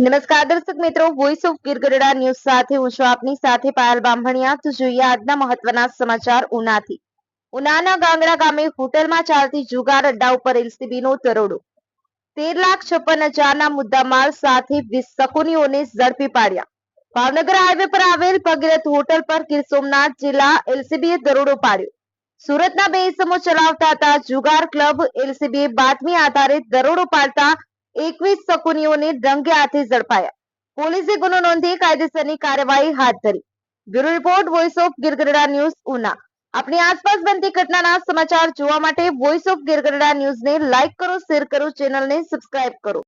નમસ્કાર દર્શક મિત્રો વોઇસ ઓફ ગીરગઢડા ન્યૂઝ સાથે હું છું આપની સાથે પાયલ બામણિયા. તો જોઈએ આજના મહત્વના સમાચાર ઉનાથી. ઉનાના ગાંગડા ગામે હોટલમાં ચાલતી જુગાર અડ્ડા ઉપર એલસીબીનો દરોડો. તેર લાખ છપ્પન હજારના મુદ્દામાલ સાથે વીસ ઝડપી પાડ્યા. ભાવનગર હાઈવે પર આવેલ ભગીરથ હોટલ પર ગીર સોમનાથ જિલ્લા એલસીબીએ દરોડો પાડ્યો. સુરતના બે ઇસમો ચલાવતા હતા જુગાર ક્લબ, એલસીબીએ બાતમી આધારે દરોડો પાડતા એકવીસ શકુનીઓને રંગે હાથે ઝડપાયા. પોલીસે ગુનો નોંધી કાયદેસરની કાર્યવાહી હાથ ધરી. Bureau report voice of Girgadhada news, Una. આપણી આસપાસ બનતી ઘટનાના સમાચાર જોવા માટે વોઇસ ઓફ ગિરગરડા ન્યૂઝને લાઇક કરો, શેર કરો, ચેનલને સબસ્ક્રાઇબ કરો.